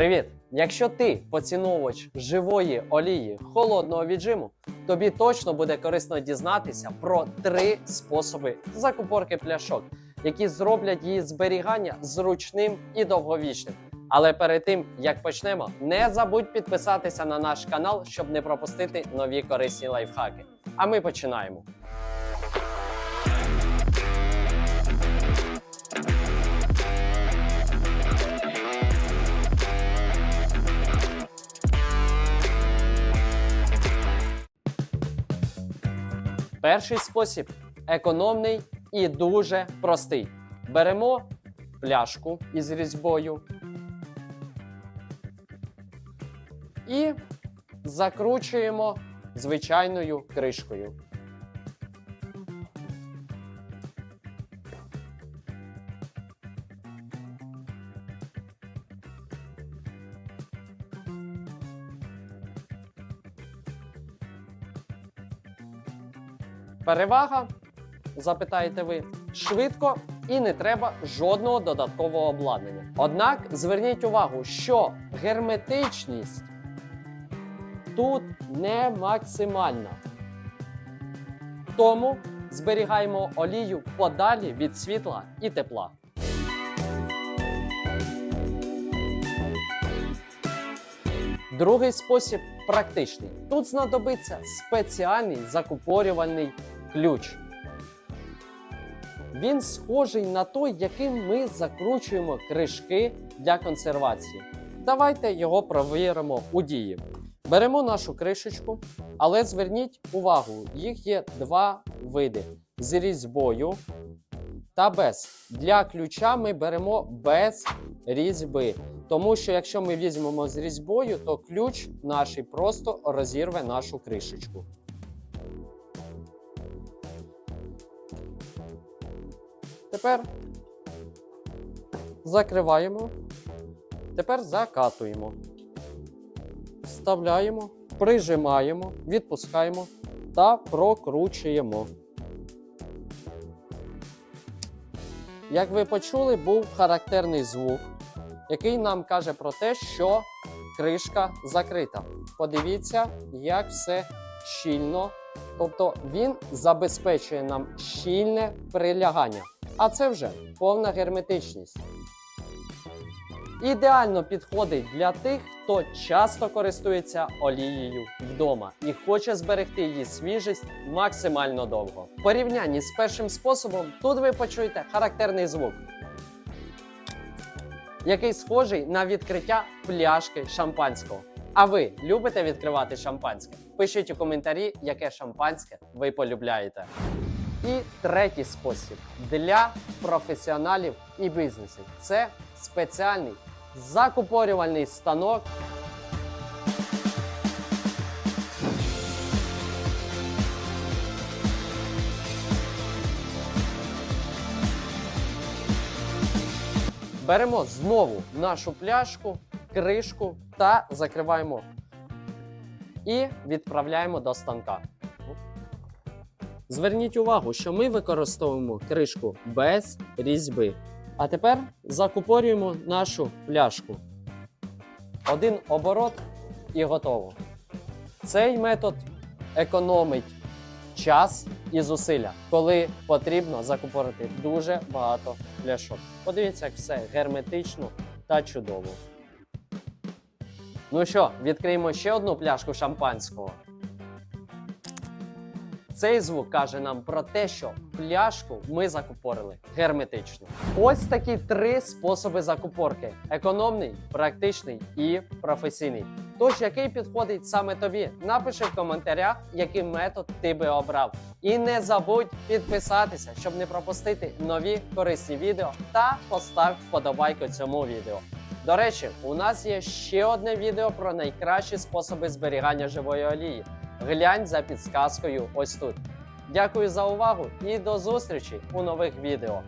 Привіт! Якщо ти поціновувач живої олії холодного віджиму, тобі точно буде корисно дізнатися про три способи закупорки пляшок, які зроблять її зберігання зручним і довговічним. Але перед тим як почнемо, не забудь підписатися на наш канал, щоб не пропустити нові корисні лайфхаки. А ми починаємо. Перший спосіб економний і дуже простий. Беремо пляшку із різьбою і закручуємо звичайною кришкою. Перевага, запитаєте ви, швидко і не треба жодного додаткового обладнання. Однак зверніть увагу, що герметичність тут не максимальна. Тому зберігаємо олію подалі від світла і тепла. Другий спосіб практичний. Тут знадобиться спеціальний закупорювальний ключ. Він схожий на той, яким ми закручуємо кришки для консервації. Давайте його провіримо у дії. Беремо нашу кришечку, але зверніть увагу, їх є два види: з різьбою та без. Для ключа ми беремо без різьби. Тому що якщо ми візьмемо з різьбою, то ключ наш просто розірве нашу кришечку. Тепер закриваємо. Тепер закатуємо. Вставляємо, прижимаємо, відпускаємо та прокручуємо. Як ви почули, був характерний звук, який нам каже про те, що кришка закрита. Подивіться, як все щільно. Тобто він забезпечує нам щільне прилягання. А це вже повна герметичність. Ідеально підходить для тих, хто часто користується олією вдома і хоче зберегти її свіжість максимально довго. В порівнянні з першим способом тут ви почуєте характерний звук, який схожий на відкриття пляшки шампанського. А ви любите відкривати шампанське? Пишіть у коментарі, яке шампанське ви полюбляєте. І третій спосіб для професіоналів і бізнесів це спеціальний закупорювальний станок. Беремо знову нашу пляшку, кришку та закриваємо і відправляємо до станка. Зверніть увагу, що ми використовуємо кришку без різьби. А тепер закупорюємо нашу пляшку. Один оборот і готово. Цей метод економить час і зусилля, коли потрібно закупорити дуже багато пляшок. Подивіться, як все герметично та чудово. Ну що, відкриємо ще одну пляшку шампанського. Цей звук каже нам про те, що пляшку ми закупорили герметично. Ось такі три способи закупорки: економний, практичний і професійний. Тож, який підходить саме тобі, напиши в коментарях, який метод ти би обрав. І не забудь підписатися, щоб не пропустити нові корисні відео, та постав вподобайку цьому відео. До речі, у нас є ще одне відео про найкращі способи зберігання живої олії. Глянь за підсказкою ось тут. Дякую за увагу і до зустрічі у нових відео.